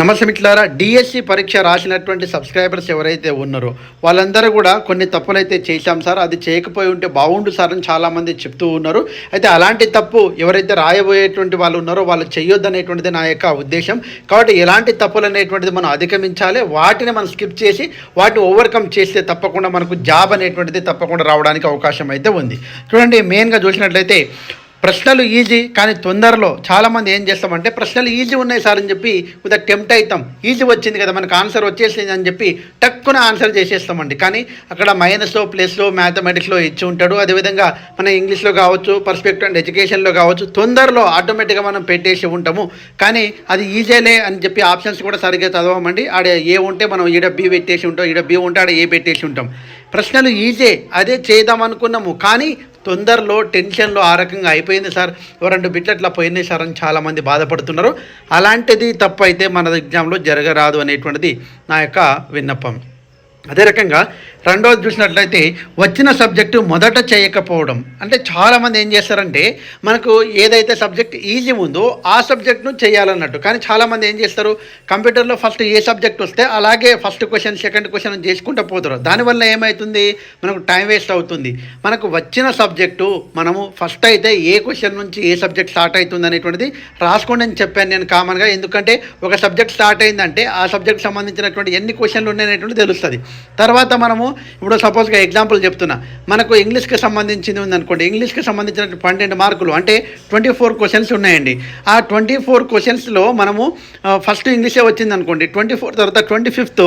నమస్తే మిట్లారా డిఎస్సి పరీక్ష రాసినటువంటి సబ్స్క్రైబర్స్ ఎవరైతే ఉన్నారో వాళ్ళందరూ కూడా కొన్ని తప్పులు అయితే చేశాం సార్. అది చేయకపోయి ఉంటే బాగుండు సార్ అని చాలామంది చెప్తూ ఉన్నారు. అయితే అలాంటి తప్పు ఎవరైతే రాయబోయేటువంటి వాళ్ళు ఉన్నారో వాళ్ళు చేయొద్దు అనేటువంటిది నా యొక్క ఉద్దేశం. కాబట్టి ఎలాంటి తప్పులు అనేటువంటిది మనం అధిగమించాలి. వాటిని మనం స్కిప్ చేసి వాటిని ఓవర్కమ్ చేస్తే తప్పకుండా మనకు జాబ్ అనేటువంటిది తప్పకుండా రావడానికి అవకాశం అయితే ఉంది. చూడండి మెయిన్గా చూసినట్లయితే ప్రశ్నలు ఈజీ కానీ తొందరలో చాలామంది ఏం చేస్తామంటే ప్రశ్నలు ఈజీ ఉన్నాయి సార్ అని చెప్పి కొద్దిగా టెంప్ట్ అవుతాం ఈజీ వచ్చింది కదా మనకు ఆన్సర్ వచ్చేసింది అని చెప్పి టక్కున ఆన్సర్ చేసేస్తామండి. కానీ అక్కడ మైనస్లో ప్లస్లో మ్యాథమెటిక్స్లో ఇచ్చి ఉంటాడు. అదేవిధంగా మన ఇంగ్లీష్లో కావచ్చు పర్స్పెక్టివ్ అండ్ ఎడ్యుకేషన్లో కావచ్చు తొందరలో ఆటోమేటిక్గా మనం పెట్టేసి ఉంటాము. కానీ అది ఈజీలే అని చెప్పి ఆప్షన్స్ కూడా సరిగ్గా చదవమండి. ఆడ ఏ ఉంటే మనం ఈడ బి పెట్టేసి ఉంటాం ఈడ బి ఉంటే ఆడ ఏ పెట్టేసి ఉంటాం. ప్రశ్నలు ఈజీ అదే చేద్దాం అనుకున్నాము. కానీ తొందరలో టెన్షన్లో ఆ రకంగా అయిపోయింది సార్. ఓ రెండు బిట్లు అట్లా పోయినాయి సార్ అని చాలామంది బాధపడుతున్నారు. అలాంటిది తప్పైతే మన ఎగ్జామ్లో జరగరాదు అనేటువంటిది నా యొక్క విన్నపం. అదే రకంగా రెండవది చూసినట్లయితే వచ్చిన సబ్జెక్టు మొదట చేయకపోవడం. అంటే చాలామంది ఏం చేస్తారంటే మనకు ఏదైతే సబ్జెక్ట్ ఈజీ ఉందో ఆ సబ్జెక్ట్ను చేయాలన్నట్టు. కానీ చాలామంది ఏం చేస్తారు కంప్యూటర్లో ఫస్ట్ ఏ సబ్జెక్ట్ వస్తే అలాగే ఫస్ట్ క్వశ్చన్ సెకండ్ క్వశ్చన్ చేసుకుంటూ పోతారు. దానివల్ల ఏమవుతుంది మనకు టైం వేస్ట్ అవుతుంది. మనకు వచ్చిన సబ్జెక్టు మనము ఫస్ట్ అయితే ఏ క్వశ్చన్ నుంచి ఏ సబ్జెక్ట్ స్టార్ట్ అవుతుంది అనేటువంటిది రాసుకోండి అని చెప్పాను నేను కామన్గా. ఎందుకంటే ఒక సబ్జెక్ట్ స్టార్ట్ అయిందంటే ఆ సబ్జెక్ట్ సంబంధించినటువంటి ఎన్ని క్వశ్చన్లు ఉన్నాయనేటువంటి తెలుస్తుంది. తర్వాత మనము ఇప్పుడు సపోజ్గా ఎగ్జాంపుల్ చెప్తున్నా. మనకు ఇంగ్లీష్కి సంబంధించింది ఉందనుకోండి. ఇంగ్లీష్కి సంబంధించిన పన్నెండు మార్కులు అంటే ట్వంటీ ఫోర్ క్వశ్చన్స్ ఉన్నాయండి. ఆ ట్వంటీ ఫోర్ క్వశ్చన్స్లో మనము ఫస్ట్ ఇంగ్లీషే వచ్చింది అనుకోండి ట్వంటీ ఫోర్ తర్వాత ట్వంటీ ఫిఫ్త్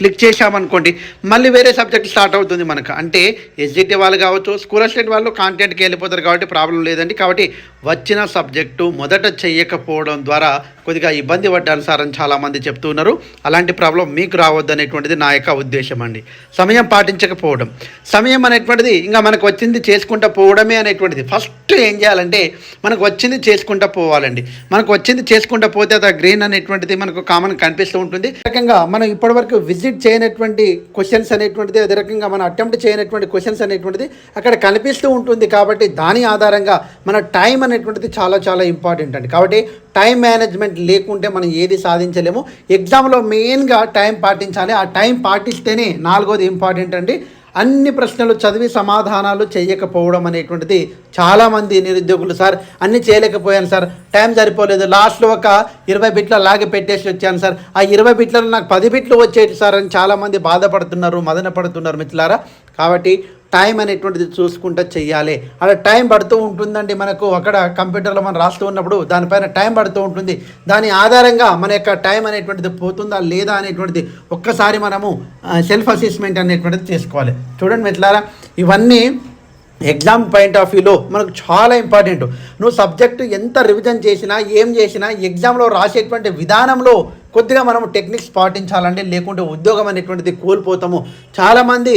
క్లిక్ చేశామనుకోండి. మళ్ళీ వేరే సబ్జెక్ట్ స్టార్ట్ అవుతుంది మనకు. అంటే ఎస్జిటి వాళ్ళు కావచ్చు స్కూల్ స్టేట్ వాళ్ళు కాంటెంట్కి వెళ్ళిపోతారు కాబట్టి ప్రాబ్లం లేదండి. కాబట్టి వచ్చిన సబ్జెక్టు మొదట చేయకపోవడం ద్వారా కొద్దిగా ఇబ్బంది పడ్డాను సార్ అని చాలామంది చెప్తున్నారు అలాంటి ప్రాబ్లం మీకు రావద్దు అనేటువంటిది నా యొక్క ఉద్దేశం అండి. సమయం పాటించకపోవడం. సమయం అనేటువంటిది ఇంకా మనకు వచ్చింది చేసుకుంటూ పోవడమే అనేటువంటిది. ఫస్ట్ ఏం చేయాలంటే మనకు వచ్చింది చేసుకుంటూ పోవాలండి. మనకు వచ్చింది చేసుకుంటూ పోతే అది గ్రీన్ అనేటువంటిది మనకు కామన్ కనిపిస్తూ ఉంటుంది. రకంగా మనం ఇప్పటివరకు విజిట్ చేయనటువంటి క్వశ్చన్స్ అనేటువంటిది అదే రకంగా మనం అటెంప్ట్ చేయనటువంటి క్వశ్చన్స్ అనేటువంటిది అక్కడ కనిపిస్తూ ఉంటుంది. కాబట్టి దాని ఆధారంగా మన టైం అనేటువంటిది చాలా చాలా ఇంపార్టెంట్ అండి. కాబట్టి టైం మేనేజ్మెంట్ లేకుంటే మనం ఏది సాధించలేము. ఎగ్జామ్లో మెయిన్గా టైం పాటించాలి. ఆ టైం పాటిస్తేనే నాలుగోది ఇంపార్టెంట్ అండి. అన్ని ప్రశ్నలు చదివి సమాధానాలు చేయకపోవడం అనేటువంటిది చాలామంది నిరుద్యోగులు సార్ అన్నీ చేయలేకపోయాను సార్. టైం సరిపోలేదు. లాస్ట్లో ఒక ఇరవై బిట్ల లాగి పెట్టేసి వచ్చాను సార్. ఆ ఇరవై బిట్లలో నాకు పది బిట్లు వచ్చేటి సార్ అని చాలామంది బాధపడుతున్నారు మదన పడుతున్నారు మిత్రులారా. కాబట్టి టైం అనేటువంటిది చూసుకుంటూ చెయ్యాలి. అలా టైం పడుతూ ఉంటుందండి మనకు. అక్కడ కంప్యూటర్లో మనం రాస్తూ ఉన్నప్పుడు దానిపైన టైం పడుతూ ఉంటుంది. దాని ఆధారంగా మన యొక్క టైం అనేటువంటిది పోతుందా లేదా అనేటువంటిది ఒక్కసారి మనము సెల్ఫ్ అసెస్మెంట్ అనేటువంటిది చేసుకోవాలి. చూడండి మిట్లారా ఇవన్నీ ఎగ్జామ్ పాయింట్ ఆఫ్ వ్యూలో మనకు చాలా ఇంపార్టెంట్. నువ్వు సబ్జెక్టు ఎంత రివిజన్ చేసినా ఏం చేసినా ఎగ్జామ్లో రాసేటువంటి విధానంలో కొద్దిగా మనం టెక్నిక్స్ పాటించాలండి లేకుంటే ఉద్యోగం అనేటువంటిది కోల్పోతాము. చాలామంది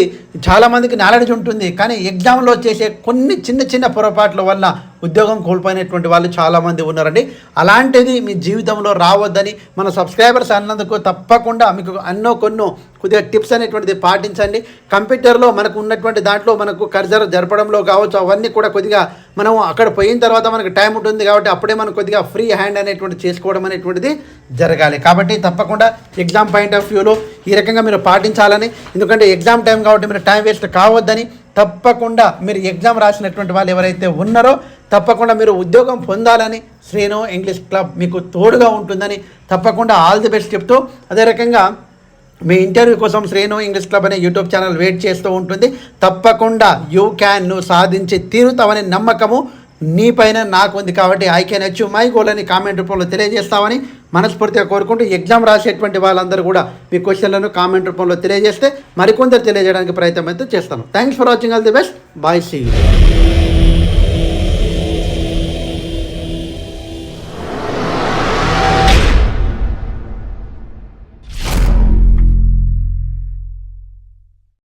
చాలామందికి నాలెడ్జ్ ఉంటుంది కానీ ఎగ్జామ్లో చేసే కొన్ని చిన్న చిన్న పొరపాట్ల వల్ల ఉద్యోగం కోల్పోయినటువంటి వాళ్ళు చాలామంది ఉన్నారండి. అలాంటిది మీ జీవితంలో రావద్దని మన సబ్స్క్రైబర్స్ అన్నందుకు తప్పకుండా మీకు అన్నో కొన్నో కొద్దిగా టిప్స్ అనేటువంటిది పాటించండి. కంప్యూటర్లో మనకు ఉన్నటువంటి దాంట్లో మనకు కర్జర్ జరపడంలో కావచ్చు అవన్నీ కూడా కొద్దిగా మనం అక్కడ పోయిన తర్వాత మనకు టైం ఉంటుంది కాబట్టి అప్పుడే మనం కొద్దిగా ఫ్రీ హ్యాండ్ అనేటువంటి చేసుకోవడం అనేటువంటిది జరగాలి. కాబట్టి తప్పకుండా ఎగ్జామ్ పాయింట్ ఆఫ్ వ్యూలో ఈ రకంగా మీరు పాటించాలని ఎందుకంటే ఎగ్జామ్ టైం కాబట్టి మీరు టైం వేస్ట్ కావద్దని తప్పకుండా మీరు ఎగ్జామ్ రాసినటువంటి వాళ్ళు ఎవరైతే ఉన్నారో తప్పకుండా మీరు ఉద్యోగం పొందాలని శ్రీను ఇంగ్లీష్ క్లబ్ మీకు తోడుగా ఉంటుందని తప్పకుండా ఆల్ ది బెస్ట్ చెప్తూ అదే రకంగా మీ ఇంటర్వ్యూ కోసం శ్రేణు ఇంగ్లీష్ క్లబ్ అనే యూట్యూబ్ ఛానల్ వెయిట్ చేస్తూ ఉంటుంది. తప్పకుండా యూ క్యాన్ నువ్వు సాధించి తీరుతావనే నమ్మకము నీపైన నాకు ఉంది కాబట్టి I can achieve my goal అని కామెంట్ రూపంలో తెలియజేస్తామని మనస్ఫూర్తిగా కోరుకుంటూ ఎగ్జామ్ రాసేటువంటి వాళ్ళందరూ కూడా మీ క్వశ్చన్లను కామెంట్ రూపంలో తెలియజేస్తే మరికొందరు తెలియజేయడానికి ప్రయత్నం అయితే చేస్తాను. Thanks for watching all the best bye see